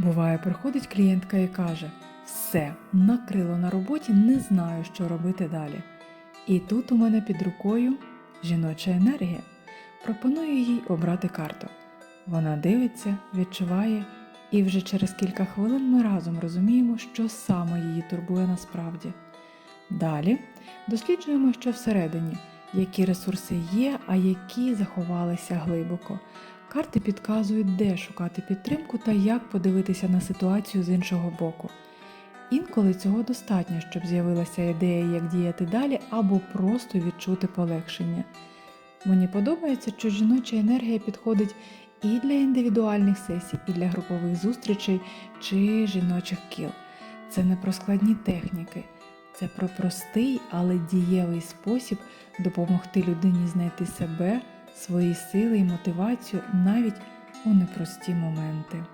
Буває, приходить клієнтка і каже: все, накрило на роботі, не знаю, що робити далі. І тут у мене під рукою жіноча енергія. Пропоную їй обрати карту. Вона дивиться, відчуває, і вже через кілька хвилин ми разом розуміємо, що саме її турбує насправді. Далі досліджуємо, що всередині, які ресурси є, а які заховалися глибоко. Карти підказують, де шукати підтримку та як подивитися на ситуацію з іншого боку. Інколи цього достатньо, щоб з'явилася ідея, як діяти далі, або просто відчути полегшення. Мені подобається, що жіноча енергія підходить і для індивідуальних сесій, і для групових зустрічей чи жіночих кіл. Це не про складні техніки, це про простий, але дієвий спосіб допомогти людині знайти себе, свої сили і мотивацію навіть у непрості моменти.